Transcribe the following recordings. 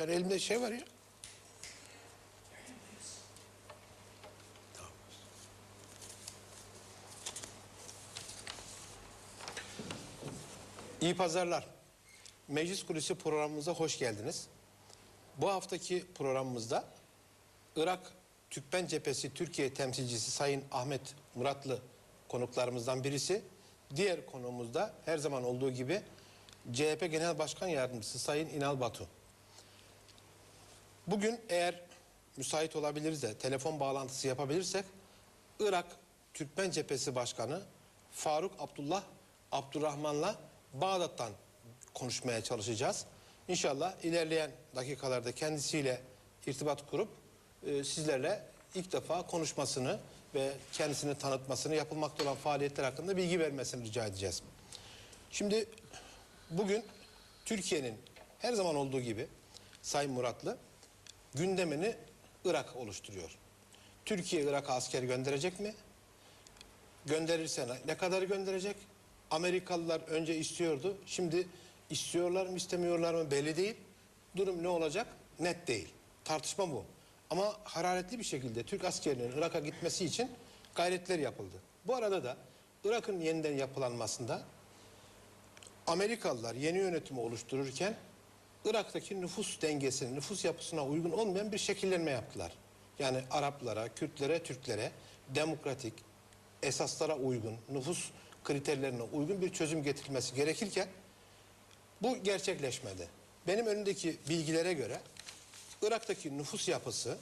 Yani elimde şey var ya. İyi pazarlar. Meclis Kulisi programımıza hoş geldiniz. Bu haftaki programımızda Irak Türkmen Cephesi Türkiye temsilcisi Sayın Ahmet Muratlı konuklarımızdan birisi. Diğer konuğumuz da her zaman olduğu gibi CHP Genel Başkan Yardımcısı Sayın İnal Batu. Bugün eğer müsait olabiliriz de telefon bağlantısı yapabilirsek Irak Türkmen Cephesi Başkanı Faruk Abdullah Abdurrahman'la Bağdat'tan konuşmaya çalışacağız. İnşallah ilerleyen dakikalarda kendisiyle irtibat kurup e, sizlerle ilk defa konuşmasını ve kendisini tanıtmasını yapılmakta olan faaliyetler hakkında bilgi vermesini rica edeceğiz. Şimdi bugün Türkiye'nin her zaman olduğu gibi Sayın Muratlı gündemini Irak oluşturuyor. Türkiye Irak'a asker gönderecek mi? Gönderirse ne- kadar gönderecek? Amerikalılar önce istiyordu. Şimdi istiyorlar mı istemiyorlar mı belli değil. Durum ne olacak? Net değil. Tartışma bu. Ama hararetli bir şekilde Türk askerinin Irak'a gitmesi için gayretler yapıldı. Bu arada da Irak'ın yeniden yapılanmasında Amerikalılar yeni yönetimi oluştururken Irak'taki nüfus dengesinin, nüfus yapısına uygun olmayan bir şekillenme yaptılar. Yani Araplara, Kürtlere, Türklere demokratik, esaslara uygun, nüfus kriterlerine uygun bir çözüm getirilmesi gerekirken bu gerçekleşmedi. Benim önümdeki bilgilere göre Irak'taki nüfus yapısı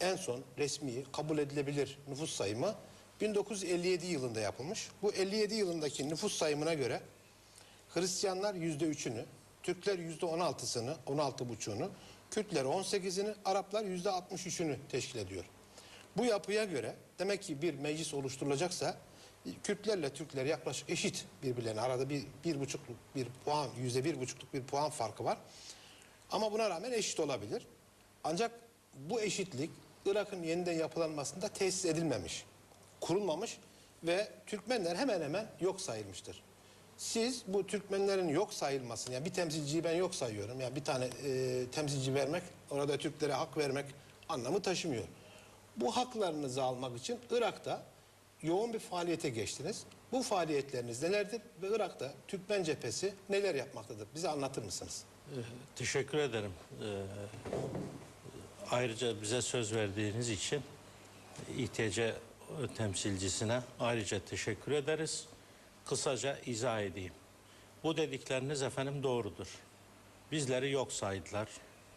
en son resmi kabul edilebilir nüfus sayımı 1957 yılında yapılmış. Bu 57 yılındaki nüfus sayımına göre Hristiyanlar yüzde üçünü, Türkler yüzde on altısını, on altı buçuğunu, Kürtler on sekizini, Araplar yüzde altmış üçünü teşkil ediyor. Bu yapıya göre demek ki bir meclis oluşturulacaksa Kürtlerle Türkler yaklaşık eşit birbirlerine arada bir, bir buçukluk bir puan yüzde bir buçukluk bir puan farkı var. Ama buna rağmen eşit olabilir. Ancak bu eşitlik Irak'ın yeniden yapılanmasında tesis edilmemiş, kurulmamış ve Türkmenler hemen hemen yok sayılmıştır. Siz bu Türkmenlerin yok sayılmasını, yani bir temsilciyi ben yok sayıyorum. Yani bir tane e, temsilci vermek, orada Türklere hak vermek anlamı taşımıyor. Bu haklarınızı almak için Irak'ta yoğun bir faaliyete geçtiniz. Bu faaliyetleriniz nelerdir ve Irak'ta Türkmen cephesi neler yapmaktadır? Bize anlatır mısınız? Teşekkür ederim. Ee, ayrıca bize söz verdiğiniz için İTC temsilcisine ayrıca teşekkür ederiz. Kısaca izah edeyim. Bu dedikleriniz efendim doğrudur. Bizleri yok saydılar.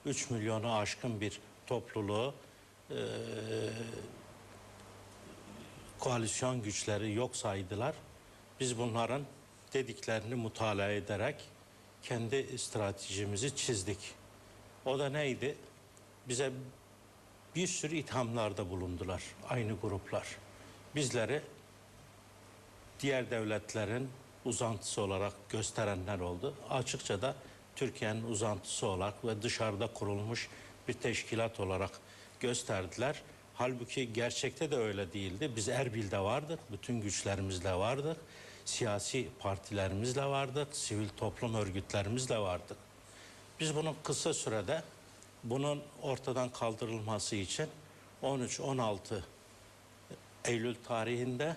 3 milyonu aşkın bir topluluğu eee, koalisyon güçleri yok saydılar. Biz bunların dediklerini mutalaa ederek kendi stratejimizi çizdik. O da neydi? Bize bir sürü ithamlarda bulundular aynı gruplar. Bizleri diğer devletlerin uzantısı olarak gösterenler oldu. Açıkça da Türkiye'nin uzantısı olarak ve dışarıda kurulmuş bir teşkilat olarak gösterdiler. Halbuki gerçekte de öyle değildi. Biz Erbil'de vardık, bütün güçlerimizle vardık. Siyasi partilerimizle vardık, sivil toplum örgütlerimizle vardık. Biz bunun kısa sürede bunun ortadan kaldırılması için 13-16 Eylül tarihinde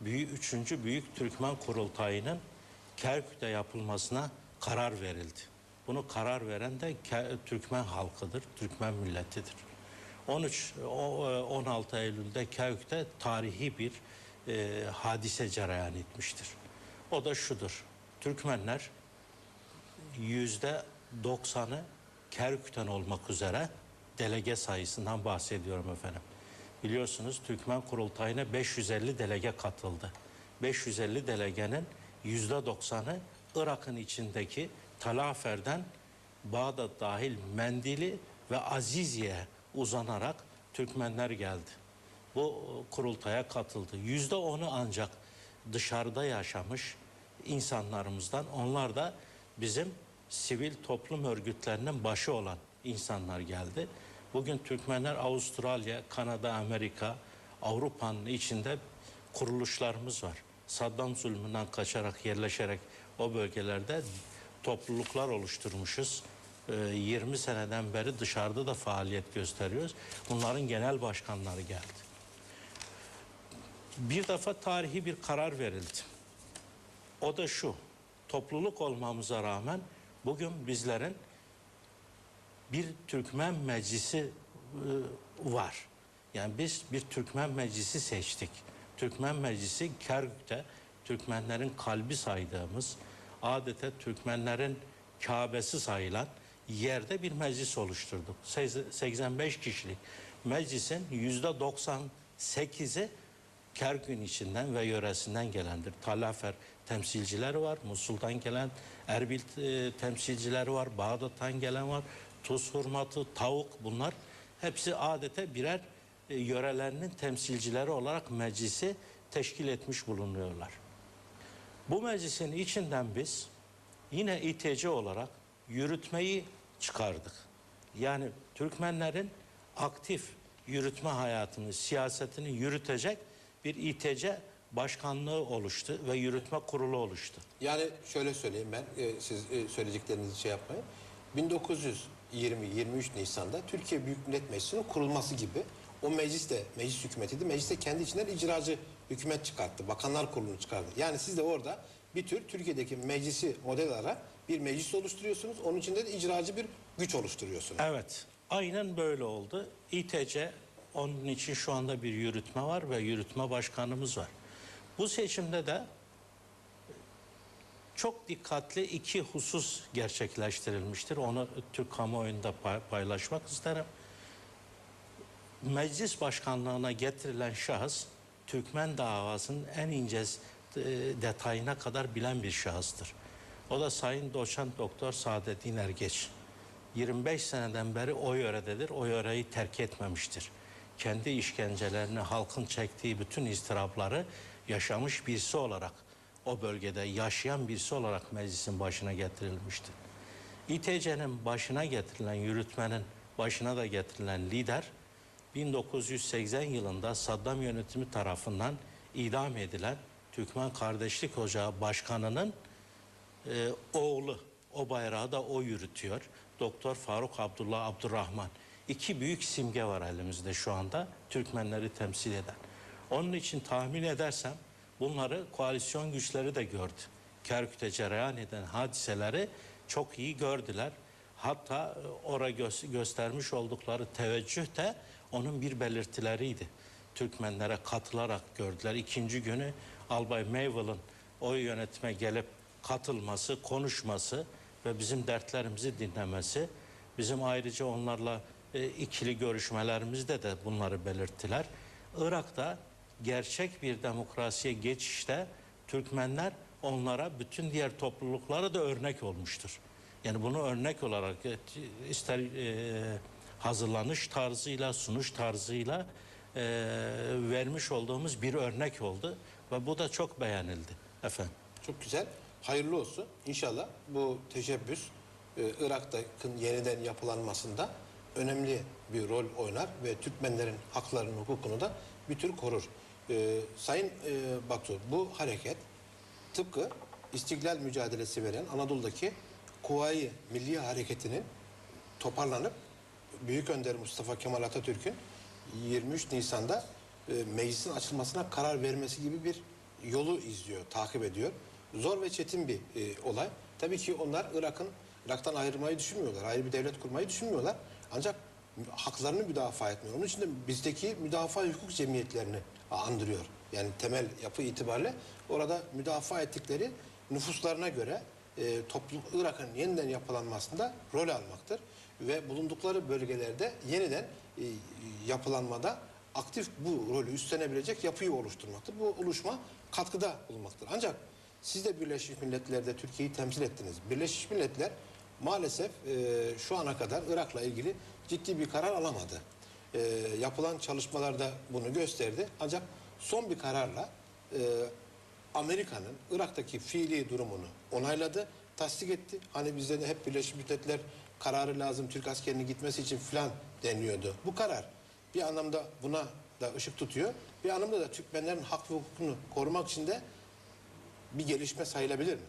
büyük, 3. Büyük Türkmen Kurultayı'nın Kerkük'te yapılmasına karar verildi. Bunu karar veren de Türkmen halkıdır, Türkmen milletidir. 13 o- e, 16 Eylül'de Kerkük'te tarihi bir e, hadise cereyan etmiştir. O da şudur. Türkmenler yüzde 90'ı Kerkük'ten olmak üzere delege sayısından bahsediyorum efendim. Biliyorsunuz Türkmen Kurultayı'na 550 delege katıldı. 550 delegenin yüzde 90'ı Irak'ın içindeki Talafer'den Bağdat dahil Mendili ve Aziziye uzanarak Türkmenler geldi. Bu kurultaya katıldı. Yüzde onu ancak dışarıda yaşamış insanlarımızdan. Onlar da bizim sivil toplum örgütlerinin başı olan insanlar geldi. Bugün Türkmenler Avustralya, Kanada, Amerika, Avrupa'nın içinde kuruluşlarımız var. Saddam zulmünden kaçarak yerleşerek o bölgelerde topluluklar oluşturmuşuz. e, 20 seneden beri dışarıda da faaliyet gösteriyoruz. Bunların genel başkanları geldi. Bir defa tarihi bir karar verildi. O da şu. Topluluk olmamıza rağmen bugün bizlerin bir Türkmen meclisi e, var. Yani biz bir Türkmen meclisi seçtik. Türkmen meclisi Kerkük'te Türkmenlerin kalbi saydığımız, adeta Türkmenlerin Kabe'si sayılan yerde bir meclis oluşturduk. Sez- 85 kişilik meclisin yüzde 98'i Kerkün içinden ve yöresinden gelendir. Talafer temsilcileri var, Musul'dan gelen Erbil e, temsilcileri var, Bağdat'tan gelen var, Tuz hurmatı, tavuk bunlar hepsi adeta birer e, yörelerinin temsilcileri olarak meclisi teşkil etmiş bulunuyorlar. Bu meclisin içinden biz yine İTC olarak yürütmeyi çıkardık. Yani Türkmenlerin aktif yürütme hayatını, siyasetini yürütecek bir İTC başkanlığı oluştu ve yürütme kurulu oluştu. Yani şöyle söyleyeyim ben, e, siz e, söyleyeceklerinizi şey yapmayın. 1920-23 Nisan'da Türkiye Büyük Millet Meclisi'nin kurulması gibi o meclis de meclis hükümetiydi. Meclis de kendi içinden icracı hükümet çıkarttı. Bakanlar Kurulu'nu çıkardı. Yani siz de orada bir tür Türkiye'deki meclisi model alarak bir meclis oluşturuyorsunuz. Onun içinde de icracı bir güç oluşturuyorsunuz. Evet, aynen böyle oldu. İTC onun için şu anda bir yürütme var ve yürütme başkanımız var. Bu seçimde de çok dikkatli iki husus gerçekleştirilmiştir. Onu Türk kamuoyunda pay- paylaşmak isterim. Meclis başkanlığına getirilen şahıs Türkmen davasının en ince e, detayına kadar bilen bir şahıstır. O da Sayın Doçent Doktor Saadettin Ergeç. 25 seneden beri o yörededir. O yöreyi terk etmemiştir. Kendi işkencelerini, halkın çektiği bütün istirapları yaşamış birisi olarak o bölgede yaşayan birisi olarak meclisin başına getirilmiştir. İTC'nin başına getirilen yürütmenin başına da getirilen lider 1980 yılında Saddam yönetimi tarafından idam edilen Türkmen Kardeşlik Ocağı Başkanı'nın e, oğlu. O bayrağı da o yürütüyor. Doktor Faruk Abdullah Abdurrahman. İki büyük simge var elimizde şu anda Türkmenleri temsil eden. Onun için tahmin edersem bunları koalisyon güçleri de gördü. Kerkük'te cereyan eden hadiseleri çok iyi gördüler. Hatta e, oraya gö- göstermiş oldukları teveccüh de onun bir belirtileriydi. Türkmenlere katılarak gördüler. İkinci günü Albay Mayville'ın o yönetime gelip katılması, konuşması ve bizim dertlerimizi dinlemesi, bizim ayrıca onlarla e, ikili görüşmelerimizde de bunları belirttiler. Irak'ta gerçek bir demokrasiye geçişte Türkmenler onlara bütün diğer topluluklara da örnek olmuştur. Yani bunu örnek olarak ister e, hazırlanış tarzıyla, sunuş tarzıyla e, vermiş olduğumuz bir örnek oldu ve bu da çok beğenildi efendim. Çok güzel. Hayırlı olsun. İnşallah bu teşebbüs e, Irak'ın yeniden yapılanmasında önemli bir rol oynar ve Türkmenlerin haklarını, hukukunu da bir tür korur. E, Sayın e, Batu, bu hareket tıpkı istiklal mücadelesi veren Anadolu'daki Kuvayi Milli Hareketi'nin toparlanıp Büyük Önder Mustafa Kemal Atatürk'ün 23 Nisan'da e, meclisin açılmasına karar vermesi gibi bir yolu izliyor, takip ediyor. Zor ve çetin bir e, olay. Tabii ki onlar Irak'ın Irak'tan ayrılmayı düşünmüyorlar. Ayrı bir devlet kurmayı düşünmüyorlar. Ancak haklarını müdafaa etmiyor. Onun için de bizdeki müdafaa hukuk cemiyetlerini andırıyor. Yani temel yapı itibariyle orada müdafaa ettikleri nüfuslarına göre e, toplum Irak'ın yeniden yapılanmasında rol almaktır ve bulundukları bölgelerde yeniden e, yapılanmada aktif bu rolü üstlenebilecek yapıyı oluşturmaktır. Bu oluşma katkıda bulunmaktır. Ancak siz de Birleşmiş Milletler'de Türkiye'yi temsil ettiniz. Birleşmiş Milletler maalesef e, şu ana kadar Irak'la ilgili ciddi bir karar alamadı. E, yapılan çalışmalarda bunu gösterdi. Ancak son bir kararla e, Amerika'nın Irak'taki fiili durumunu onayladı, tasdik etti. Hani bizde de hep Birleşmiş Milletler kararı lazım Türk askerinin gitmesi için filan deniliyordu. Bu karar bir anlamda buna da ışık tutuyor. Bir anlamda da Türkmenlerin hak ve hukukunu korumak için de bir gelişme sayılabilir mi?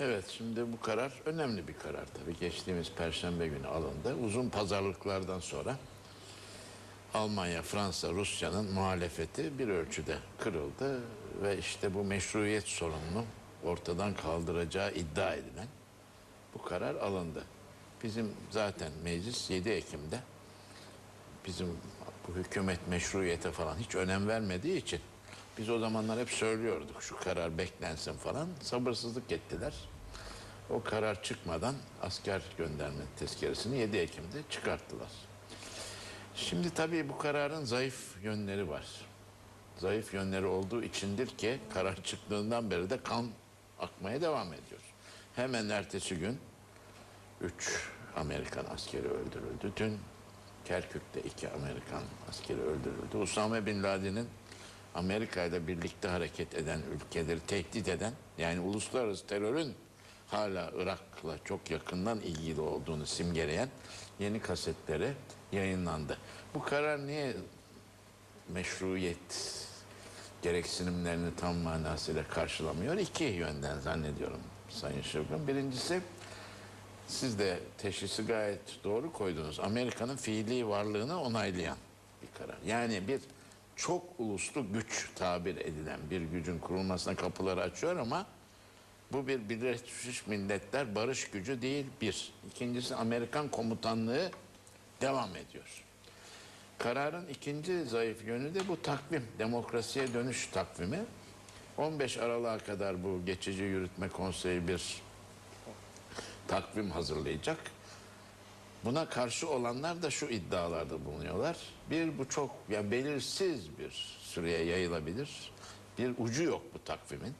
Evet şimdi bu karar önemli bir karar tabii. Geçtiğimiz perşembe günü alındı. Uzun pazarlıklardan sonra Almanya, Fransa, Rusya'nın muhalefeti bir ölçüde kırıldı ve işte bu meşruiyet sorununu ortadan kaldıracağı iddia edilen bu karar alındı. Bizim zaten meclis 7 Ekim'de bizim bu hükümet meşruiyete falan hiç önem vermediği için biz o zamanlar hep söylüyorduk şu karar beklensin falan sabırsızlık ettiler. O karar çıkmadan asker gönderme tezkeresini 7 Ekim'de çıkarttılar. Şimdi tabii bu kararın zayıf yönleri var. Zayıf yönleri olduğu içindir ki karar çıktığından beri de kan akmaya devam ediyor. Hemen ertesi gün 3 Amerikan askeri öldürüldü. Dün Kerkük'te iki Amerikan askeri öldürüldü. Usame Bin Laden'in Amerika ile birlikte hareket eden ülkeleri tehdit eden yani uluslararası terörün hala Irak'la çok yakından ilgili olduğunu simgeleyen yeni kasetleri yayınlandı. Bu karar niye meşruiyet gereksinimlerini tam manasıyla karşılamıyor? İki yönden zannediyorum Sayın Şevkan. Birincisi siz de teşhisi gayet doğru koydunuz. Amerika'nın fiili varlığını onaylayan bir karar. Yani bir çok uluslu güç tabir edilen bir gücün kurulmasına kapıları açıyor ama bu bir Birleşmiş Milletler barış gücü değil bir. İkincisi Amerikan komutanlığı devam ediyor. Kararın ikinci zayıf yönü de bu takvim, demokrasiye dönüş takvimi. 15 Aralık'a kadar bu geçici yürütme konseyi bir takvim hazırlayacak. Buna karşı olanlar da şu iddialarda bulunuyorlar. Bir bu çok ya belirsiz bir süreye yayılabilir. Bir ucu yok bu takvimin.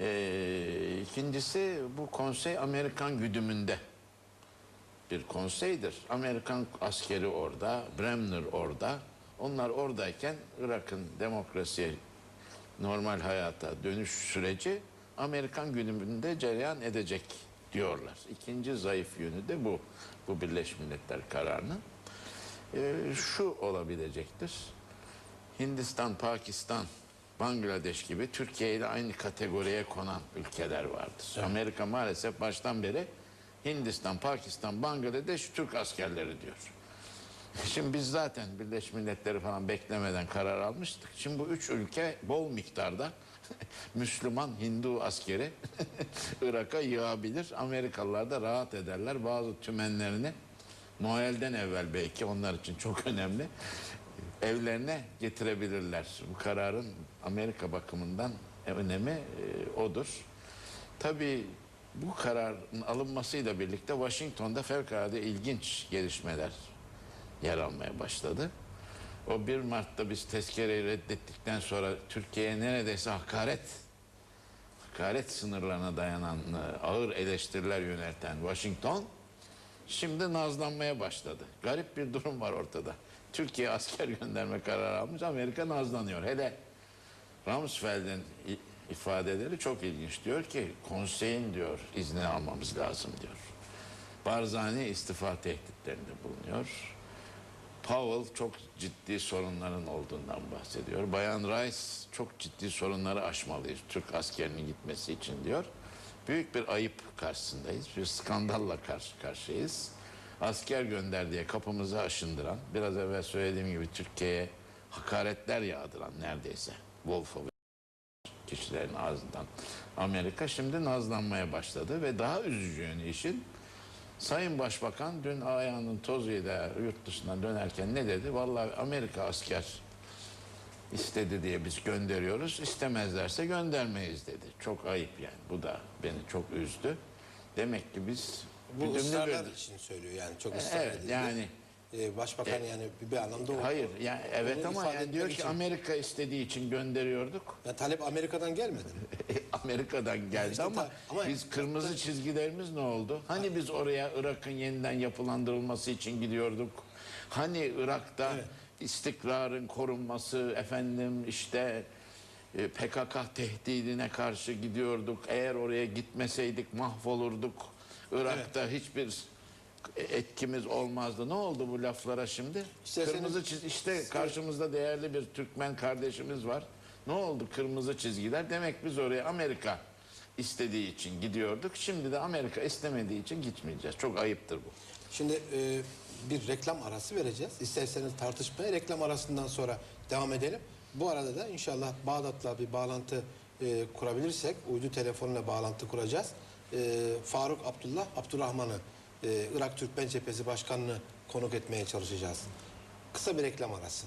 Ee, ikincisi bu konsey Amerikan güdümünde bir konseydir. Amerikan askeri orada, Bremner orada. Onlar oradayken Irak'ın demokrasiye, normal hayata dönüş süreci Amerikan güdümünde cereyan edecek diyorlar. İkinci zayıf yönü de bu. Bu Birleşmiş Milletler kararının. Ee, şu olabilecektir. Hindistan, Pakistan, Bangladeş gibi Türkiye ile aynı kategoriye konan ülkeler vardır. Amerika maalesef baştan beri Hindistan, Pakistan, Bangladeş Türk askerleri diyor. Şimdi biz zaten Birleşmiş Milletleri falan beklemeden karar almıştık. Şimdi bu üç ülke bol miktarda Müslüman, Hindu askeri Irak'a yığabilir. Amerikalılar da rahat ederler. Bazı tümenlerini Noel'den evvel belki onlar için çok önemli evlerine getirebilirler. Bu kararın Amerika bakımından önemi e, odur. Tabii bu kararın alınmasıyla birlikte Washington'da fevkalade ilginç gelişmeler yer almaya başladı. O 1 Mart'ta biz tezkereyi reddettikten sonra Türkiye'ye neredeyse hakaret hakaret sınırlarına dayanan e, ağır eleştiriler yönelten Washington şimdi nazlanmaya başladı. Garip bir durum var ortada. Türkiye asker gönderme kararı almış, Amerika nazlanıyor. Hele Rumsfeld'in ifadeleri çok ilginç. Diyor ki konseyin diyor izni almamız lazım diyor. Barzani istifa tehditlerinde bulunuyor. Powell çok ciddi sorunların olduğundan bahsediyor. Bayan Rice çok ciddi sorunları aşmalıyız Türk askerinin gitmesi için diyor. Büyük bir ayıp karşısındayız. Bir skandalla karşı karşıyayız. Asker gönder diye kapımızı aşındıran, biraz evvel söylediğim gibi Türkiye'ye hakaretler yağdıran neredeyse Wolf'u ve kişilerin ağzından Amerika şimdi nazlanmaya başladı ve daha üzücü yönü işin Sayın Başbakan dün ayağının tozuyla yurt dışından dönerken ne dedi? Vallahi Amerika asker istedi diye biz gönderiyoruz. İstemezlerse göndermeyiz dedi. Çok ayıp yani. Bu da beni çok üzdü. Demek ki biz Bu ısrarlar için söylüyor yani çok ısrar Evet, edildi. yani- Ee, başbakan yani bir, bir anlamda o. Hayır yani evet Onu ama yani diyor ki için. Amerika istediği için gönderiyorduk. Ya talep Amerika'dan gelmedi mi? Amerika'dan geldi işte ama, ama- biz kırmızı çizgilerimiz ne oldu? Hani biz oraya Irak'ın yeniden yapılandırılması için gidiyorduk? Hani Irak'ta Evet. istikrarın korunması efendim işte e, PKK tehdidine karşı gidiyorduk. Eğer oraya gitmeseydik mahvolurduk. Irak'ta hiçbir etkimiz olmazdı. Ne oldu bu laflara şimdi? İşte kırmızı çiz işte karşımızda değerli bir Türkmen kardeşimiz var. Ne oldu kırmızı çizgiler? Demek biz oraya Amerika istediği için gidiyorduk. Şimdi de Amerika istemediği için gitmeyeceğiz. Çok ayıptır bu. Şimdi e, bir reklam arası vereceğiz. İsterseniz tartışmaya reklam arasından sonra devam edelim. Bu arada da inşallah Bağdat'la bir bağlantı e, kurabilirsek, uydu telefonla bağlantı kuracağız. E, Faruk Abdullah Abdurrahman'ı Irak Türkmen Cephesi Başkanı'nı konuk etmeye çalışacağız. Kısa bir reklam arası.